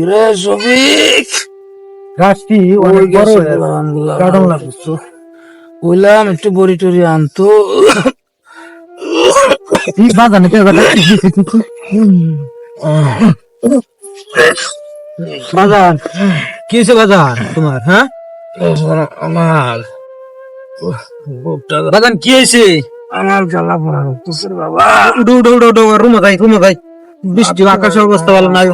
কিরে গাছটি অনেক বড় হয়ে। লাগছে বললাম একটু বড়ি টড়ি আনতো। ঠিক বাজানে তো বাজার কি হয়েছে বাজার তোমার হ্যাঁ? আমার বাজান কি হয়েছে? আমার জ্বালা পড়া তোর বাবা। উঠো উঠো উঠো রুমে যাই রুমে যাই। বৃষ্টি আকাশের অবস্থা ভালো নাই।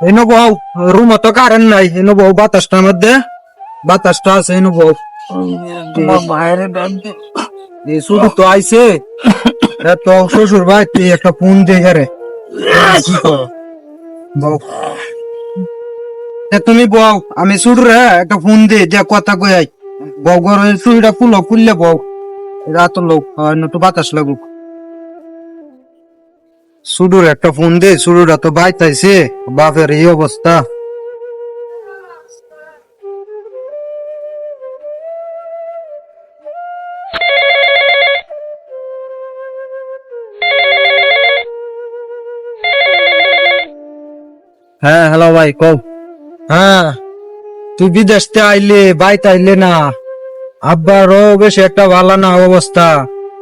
এনো বউ রুম তো কারেন্ট নাই এনো বউ বাতাসটার মধ্যে বাতাসটা আছে এনো বউ বাইরে শুধু তো আইছে তো শ্বশুর ভাই তুই একটা ফোন দিয়ে এ তুমি বউ আমি শুধু রে একটা ফোন দিয়ে যে কথা কই আই বউ ঘর চুরিটা খুলো খুললে বউ রাত লোক বাতাস লাগুক সুডুর একটা ফোন দে সুডুরা তো বাইতাইছে। বাপের এই অবস্থা। হ্যাঁ হ্যালো ভাই কও। হ্যাঁ তুই বিদেশ তে আইলে বাইতে আইলে না আব্বারও বেশ একটা ভালো না অবস্থা।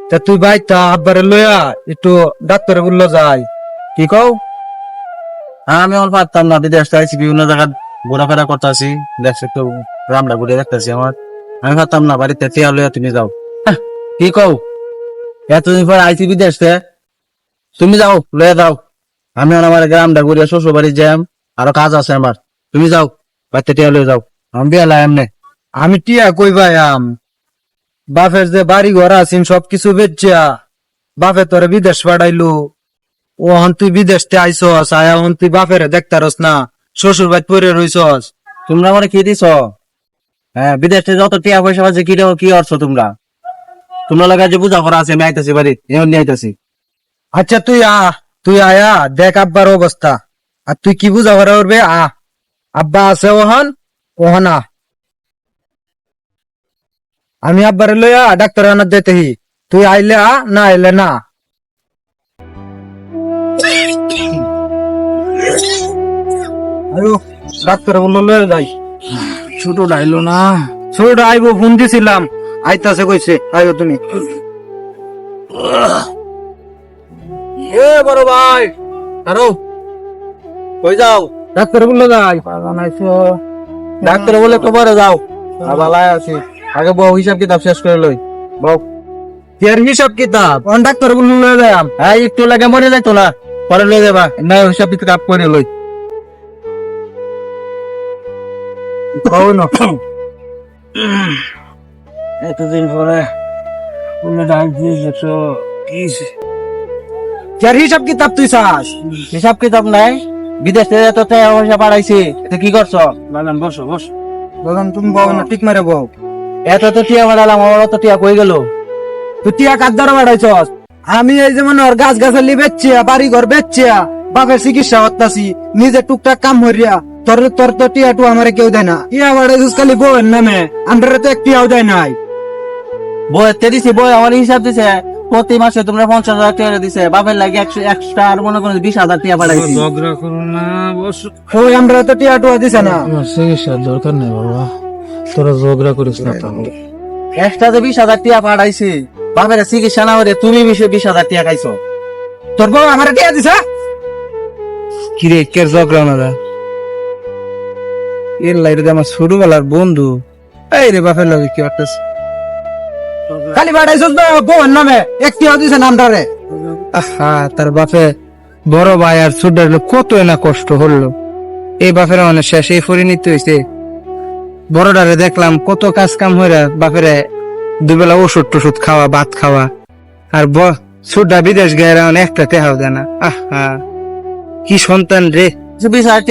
তা তুই বাইতা আব্বারে লইয়া একটু ডাক্তারে বলল যাই। কি কও? হ্যাঁ আমি আমার পারতাম না বিদেশ আইছি বিভিন্ন জায়গায় ঘোরাফেরা করতেছি দেখছি একটু রামটা ঘুরে দেখতেছি আমার। আমি পারতাম না বাড়িতে টিয়া লইয়া তুমি যাও। হ্যাঁ, কি কও? এতদিন পর আইছি বিদেশ। তুমি যাও লইয়া যাও। আমি আমার গ্রামটা ঘুরে শ্বশুর বাড়ি যাম আরও কাজ আছে আমার। তুমি যাও বাড়িতে টিয়া লইয়া যাও। আমি বিয়ালা এমনি। আমি টিয়া কই ভাই আম? বাপের যে বাড়ি ঘর আছেন, সবকিছু বেচিয়া বাপে তোরে বিদেশ পাঠাইলো। ও হন তুই বিদেশ তে আইসস আয়া হন তুই বাপের দেখতারস না শ্বশুর বাড়ি পরে রইছস। তোমরা আমার কি দিছ? হ্যাঁ বিদেশ যত টিয়া পয়সা আছে, কি কি অর্থ তোমরা? তোমরা লাগা যে বুঝা করা আছে, আমি আইতাছি বাড়ি এমন নিয়ে আইতাছি। আচ্ছা তুই আ, তুই আয়া, দেখ আব্বার অবস্থা। আর তুই কি বুঝা করা করবে? আ, আব্বা আছে ওহন ওহন আমি আব্বারে লইয়া ডাক্তার আনার যাইতেহি। তুই আইলে আ না আইলে না। আয়ো ডাক্তার বলল লয়ে যাই। ছোট ডাইলো না। ছোট আইবো ফোন দিছিলাম। আইতাছে কইছে আইও তুমি। এ বড় ভাই আরও কই যাও? ডাক্তার বলল যাই। ডাক্তার বলে তো যাও। ভালাই আছি। আগে বউ হিসাব কিতাব শেষ করে লই। বউ এর হিসাব কিতাব। অন ডাক্তার বলল লয়ে যাই আম হ্যাঁ একটু লাগে মরে যাইতো না পরে লই যাবা। না হিসাব কিতাব করে লই। কও না। এতদিন পরে তুমি ডাক কি হিসাব কিতাব তুই চাস? হিসাব কিতাব নাই। বিদেশ থেকে এত টাকা পয়সা এটা কি করছ? বাগান বসো বসো। বললাম তুমি বউ না ঠিক মারে বউ। এত তো টিয়া পাঠালাম আমার তো টিয়া কই গেল? তুই টিয়া কার দ্বারা বাড়াইছস আমি এই যেমন ওর গাছ গাছালি বেচছিয়া বাড়ি ঘর বেচছিয়া বাপের চিকিৎসা হতাছি নিজে টুকটাক কাম হরিয়া তোর তোর তো টিয়া টু আমারে কেউ দেয় না। টিয়া বাড়াইছিস খালি বউয়ের নামে আমরা তো এক টিয়াও দেয় নাই। বই এতে দিছি বই আমার হিসাব দিছে প্রতি মাসে তোমরা পঞ্চাশ হাজার টাকা দিছে বাপের লাগে একশো এক্সট্রা আর মনে করো বিশ হাজার টাকা পাঠাইছি। ঝগড়া করো না বসো। ওই আমরা তো টিয়া টুয়া দিছে না। চিকিৎসার দরকার নেই বাবা। তোরা ঝগড়া করিস না তাহলে এক্সট্রা যে বিশ হাজার টাকা পাঠাইছি বাপের চিকিৎসা না তুমি বিশ বিশ হাজার টাকা খাইছো। তোর বউ আমার টিয়া দিছে? কিরে কের ঝগড়া না এর লাইরে আমার ছোটবেলার বন্ধু এই রে বাপের লাগে কি করতেছে খালি বাড়াইছস বউয়ের নামে এক টিয়াও দিছে নামটারে। আহা তার বাপে বড় ভাই আর ছোট কত না কষ্ট হলো। এই বাপের মানে শেষে পরিণত হয়েছে বড়ডারে দেখলাম কত কাজ কাম হইরা বাপেরে দুবেলা ওষুধ টষুধ খাওয়া, ভাত খাওয়া। আর ছোটটা বিদেশ গেয়ে মানে একটা টেহাও দেয় না। আহা, কি সন্তান রে। যে বিশ হাজার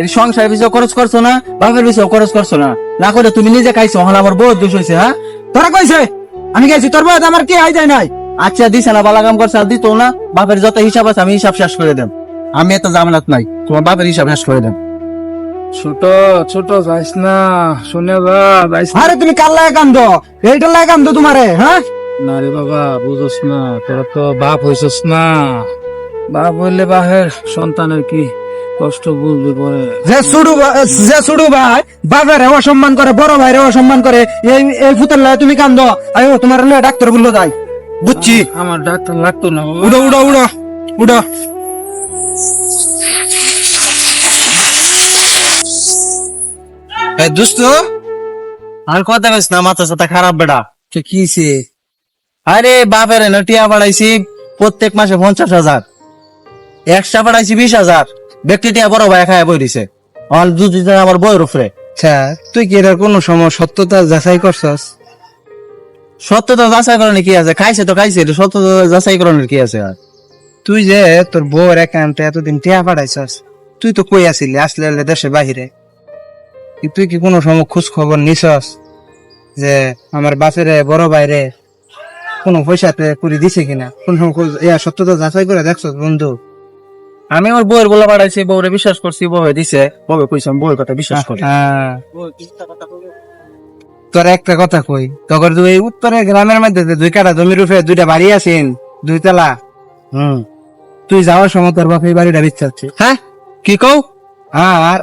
এর সংসার বিষয় খরচ করছ না, বাপের বিষয় খরচ করছ না। না করে তুমি নিজে খাইছো, হলে আমার বহুত দোষ হয়েছে হ্যাঁ? তোরা কইছে, আমি গেছি তোর বউ আমার টিয়া আই যায় নাই? আচ্ছা দিছে না, বালা কাম করছে দিত না। বাপের যত হিসাব আছে, আমি হিসাব শেষ করে দেব আমি এত জামানত নাই, তোমার বাপের হিসাব শেষ করে দেব ছোট ছোট যাইস না শুনে যা যাইস আরে তুমি কার লাগে কান্দ? এইটার লাগে কান্দ তোমারে হ্যাঁ? না রে বাবা বুঝোস না তোরা তো বাপ হইছস না। বাপ হইলে বাহের সন্তানের কি কষ্ট বুঝবে পরে? যে ছুড়ু যে ছুড়ু ভাই বাপের অসম্মান করে বড় ভাইরে অসম্মান করে এই এই ফুতের লাগে তুমি কান্দ। আয়ো তোমার লয়ে ডাক্তার বলল যাই বুঝছি। আমার ডাক্তার লাগতো না উড়ো উড়ো উড়ো উড়ো। দোস্ত আর কথা কইস না মাথা সাথে খারাপ বেটা। কে কিছে আরে বাপের এনে টিয়া বাড়াইছি প্রত্যেক মাসে পঞ্চাশ হাজার। একশা বাড়াইছি বিশ হাজার। ব্যক্তি বড় ভাই খায় বই দিছে। আমার দুদিন আমার বইয়ের উপরে। আচ্ছা তুই কি এটার কোনো সময় সত্যতা যাচাই করছস? সত্যতা যাচাই করার কি আছে? খাইছে তো খাইছে সত্যতা যাচাই করানোর কি আছে আর? তুই যে তোর বউর একান্তে এতদিন টিয়া পাঠাইছস তুই তো কই আসিলি? আসলে হলে দেশে বাহিরে। তুই কি কোনো সময় খোঁজ খবর নিছস যে আমার বাপের বড় বাইরে কোনো পয়সাতে করে দিছে কিনা? কোন সময় ইয়া সত্যতা যাচাই করে দেখছস বন্ধু? আমি আমার বইয়ের বলে বাড়াইছি বউরে বিশ্বাস করছি বউয়ে দিছে। বউয়ে কইছে আমি বউয়ের কথা বিশ্বাস করি। তোর একটা কথা কই তখন তুই উত্তরে গ্রামের মধ্যে দুই কাটা জমির উপরে দুইটা বাড়ি আছেন দুই তলা হুম। তুই যাওয়ার সময় তোর বাপ এই বাড়িটা বিচ্ছাচ্ছে হ্যাঁ? কি কও? আর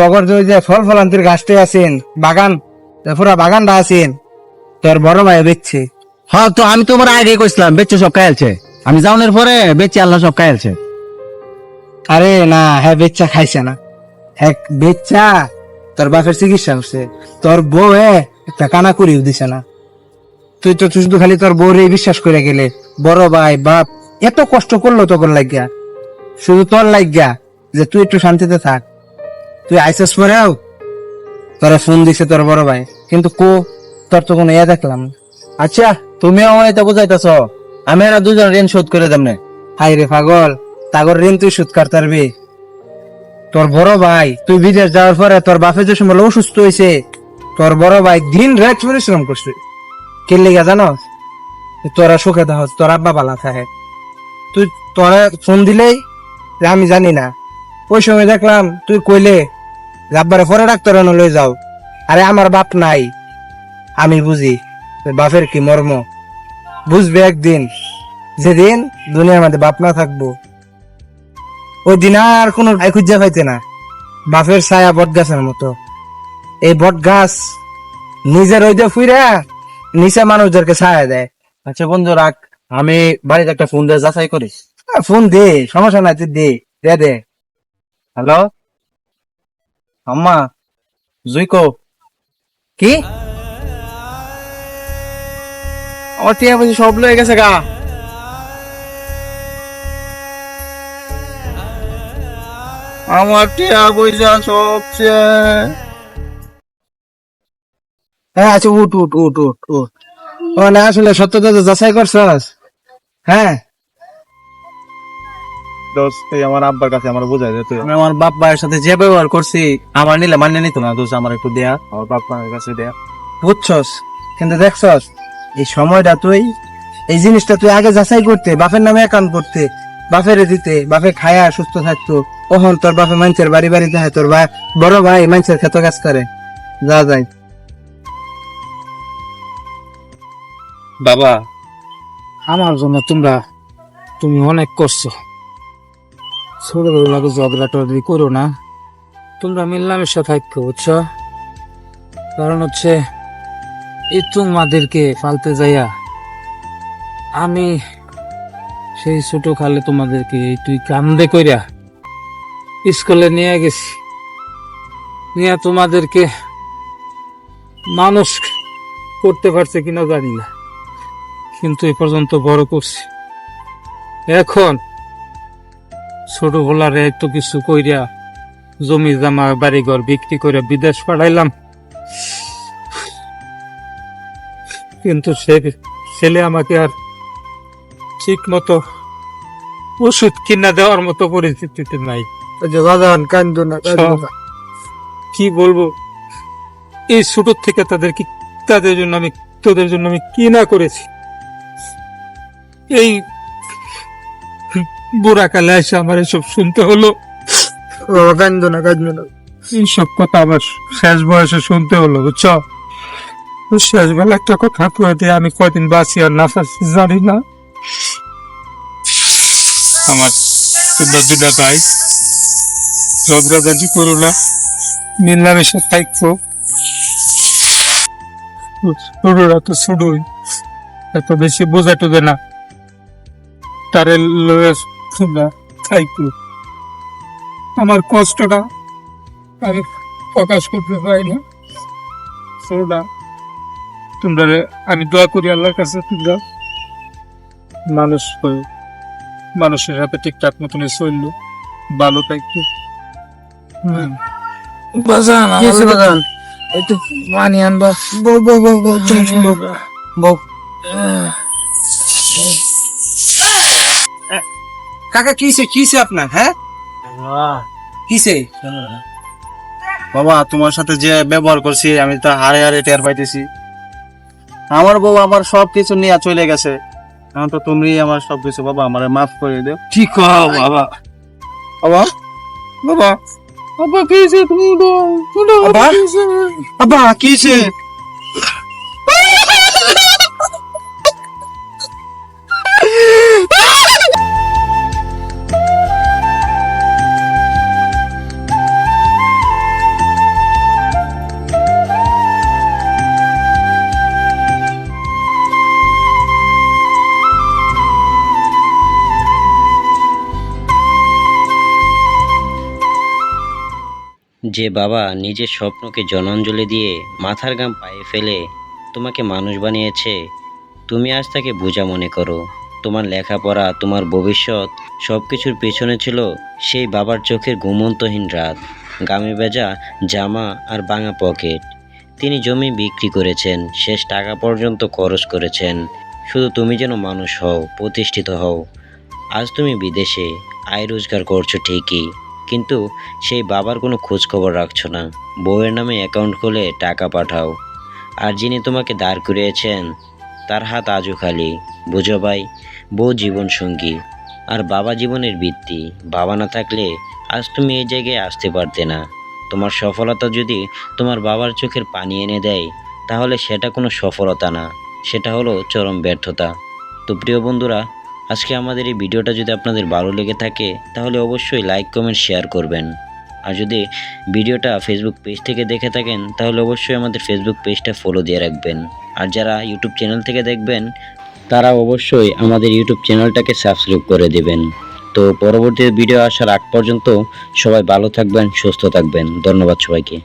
তখন তুই যে ফল ফলান্তির গাছটা আছেন বাগান পুরা বাগানটা আছেন তোর বড় ভাই বেচছে। হ্যাঁ তো আমি তোমার আগে কইছিলাম বেচে সব খাইলছে আমি যাওনের পরে বেচে আল্লাহ সব খাইলছে আরে না হ্যাঁ বেচ্চা খাইছে না। হ্যাঁ বেচ্চা তোর বাপের চিকিৎসা করছে তোর বউ এ একটা কানা করিও দিছে না। তুই তো শুধু খালি তোর বউরে বিশ্বাস করে গেলে বড় ভাই বাপ এত কষ্ট করল তোর লাগিয়া। শুধু তোর লাগিয়া যে তুই একটু শান্তিতে থাক। তুই আইসেস পরেও তোরা ফোন দিছে তোর বড় ভাই। কিন্তু কো, তোর তো কোনো ইয়ে দেখলাম না। আচ্ছা তুমি আমার এটা বুঝাইতেছ। আমি এরা দুজন ঋণ শোধ করে দেমনে হাই রে পাগল, তাগর ঋণ তুই সুদ করতে পারবি তোর বড় ভাই, তুই বিদেশ যাওয়ার পরে তোর বাপে যে সময় অসুস্থ হয়েছে তোর বড় ভাই দিন রাত পরিশ্রম করছে। কে লেগে জানো? তোরা সুখে দাও তোর আব্বা বালা থাকে। তুই তোরা ফোন দিলেই যে আমি জানি না। ওই সময় দেখলাম, তুই কইলে যে আব্বারে পরে ডাক্তার লয়ে যাও। আরে আমার বাপ নাই। আমি বুঝি বাপের কি মর্ম? বুঝবে একদিন যেদিন দুনিয়ার মধ্যে বাপ না থাকব। ওই দিন আর কোনো আই খুঁজে পাইতে না। বাপের ছায়া বট গাছের মতো। এই বট গাছ নিজের ওই যে ফুইরা নিচে মানুষদেরকে ছায়া দেয়। আচ্ছা বন্ধু রাখ আমি বাড়িতে একটা ফোন দিয়ে যাচাই করি আহ, ফোন দে সমস্যা নাই তুই দে দে দে। হ্যালো? আম্মা, জুইকো। কি? আমার টিয়া বুঝি সব লয়ে গেছে গা। আমার টিয়া পয়সা সব হ্যাঁ আচ্ছা উঠ উঠ উঠ উঠ উঠ। ও, না, আসলে সত্যতা যাচাই করছস। হ্যাঁ? দোষ এই আমার আব্বার কাছে আমার বোঝাই যেত আমি আমার বাপ ভাইয়ের সাথে যে ব্যবহার করছি আমার নিলে মান্য নিত না দোষ আমার একটু দেয়া। আমার বাপ মায়ের কাছে দেয়া। বুঝছস? কিন্তু দেখছস এই সময়টা তুই এই জিনিসটা তুই আগে যাচাই করতে বাপের নামে অ্যাকাউন্ট করতে বাপের দিতে বাপে খায়া সুস্থ থাকতো। ওহন তোর বাপে মানুষের বাড়ি বাড়িতে হয় তোর ভাই বড় ভাই মানুষের ক্ষেত কাজ করে। যা যাই। বাবা আমার জন্য তোমরা তুমি অনেক করছ। ছোটবেলাকে ঝগড়া টগড়ি করো না। তোমরা মিল্লামেশা থাকো, বুঝছ? কারণ হচ্ছে, এই তোমাদেরকে পালতে যাইয়া আমি সেই ছোট খালে তোমাদেরকে তুই কান্দে কইরা স্কুলে নিয়ে গেছি। নিয়ে তোমাদেরকে মানুষ করতে পারছে কিনা জানি না। কিন্তু এ পর্যন্ত বড় করছি। এখন ছোট ভোলার এত কিছু কইরা জমি জামা বাড়ি ঘর বিক্রি করে বিদেশ পাঠাইলাম। কিন্তু সে ছেলে আমাকে আর ঠিক মতো ওষুধ কিনা দেওয়ার মতো পরিস্থিতিতে নাই। না। কি বলব? এই ছোট থেকে তাদের কি তাদের জন্য আমি তোদের জন্য আমি কি না করেছি? এই বুড়া কালে এসে আমার এসব শুনতে হলো। কান্দো না কান্দো না। এইসব কথা আমার শেষ বয়সে শুনতে হলো বুঝছ? তো শেষ বেলা একটা কথা কয়ে দিয়ে আমি কয়দিন বাঁচি আর না জানি না। আমার তোমরা দুটা ভাই ঝগড়াঝাটি করো না মিলামেশা থাকব। ছোটরা তো ছোটই এত বেশি বোঝা টোঝে না। তারে লয়ে তোমরা থাকব আমার কষ্টটা আমি প্রকাশ করতে পারি না। সোনা তোমরা আমি দোয়া করি আল্লাহর কাছে তোমরা মানুষ হয়ে মানুষের হাতে ঠিকঠাক মতন চলল ভালো থাকতো বাজান কি হয়েছে বাজান? একটু পানি আনবা। বউ বউ বউ বউ বউ। বউ। কাকা কিসে কিসে আপনার হ্যাঁ? কিসে বাবা তোমার সাথে যে ব্যবহার করছি আমি তো হারে হারে টের পাইতেছি। আমার বউ আমার সব কিছু নিয়ে চলে গেছে। এখন তো তুমি আমার সব কিছু বাবা আমার মাফ করে দিও। কি কও বাবা? বাবা? বাবা? বাবা কি হয়েছে তুমি বাবা? বাবা কিছে যে বাবা নিজের স্বপ্নকে জনাঞ্জলি দিয়ে মাথার গাম পায়ে ফেলে তোমাকে মানুষ বানিয়েছে, তুমি আজ তাকে বোঝা মনে করো। তোমার লেখাপড়া, তোমার ভবিষ্যৎ সব কিছুর পেছনে ছিল সেই বাবার চোখের ঘুমন্তহীন রাত। গামে বেজা, জামা আর ভাঙা পকেট। তিনি জমি বিক্রি করেছেন, শেষ টাকা পর্যন্ত খরচ করেছেন। শুধু তুমি যেন মানুষ হও, প্রতিষ্ঠিত হও। আজ তুমি বিদেশে, আয় রোজগার করছ ঠিকই। কিন্তু সেই বাবার কোনো খোঁজ খবর রাখছো না। বউয়ের নামে অ্যাকাউন্ট খুলে টাকা পাঠাও। আর যিনি তোমাকে দাঁড় করিয়েছেন, তার হাত আজও খালি। বুঝো ভাই, বউ জীবন সঙ্গী। আর বাবা জীবনের ভিত্তি। বাবা না থাকলে আজ তুমি এই জায়গায় আসতে পারতে না। তোমার সফলতা যদি তোমার বাবার চোখের পানি এনে দেয়, তাহলে সেটা কোনো সফলতা না। সেটা হলো চরম ব্যর্থতা। তো প্রিয় বন্ধুরা আজকে আমাদের এই ভিডিওটা যদি আপনাদের ভালো লেগে থাকে, তাহলে অবশ্যই লাইক কমেন্ট শেয়ার করবেন। আর যদি ভিডিওটা ফেসবুক পেজ থেকে দেখে থাকেন, তাহলে অবশ্যই আমাদের ফেসবুক পেজটা ফলো দিয়ে রাখবেন। আর যারা ইউটিউব চ্যানেল থেকে দেখবেন, তারা অবশ্যই আমাদের ইউটিউব চ্যানেলটাকে সাবস্ক্রাইব করে দেবেন। তো পরবর্তী ভিডিও আসার আগ পর্যন্ত সবাই ভালো থাকবেন, সুস্থ থাকবেন। ধন্যবাদ সবাইকে।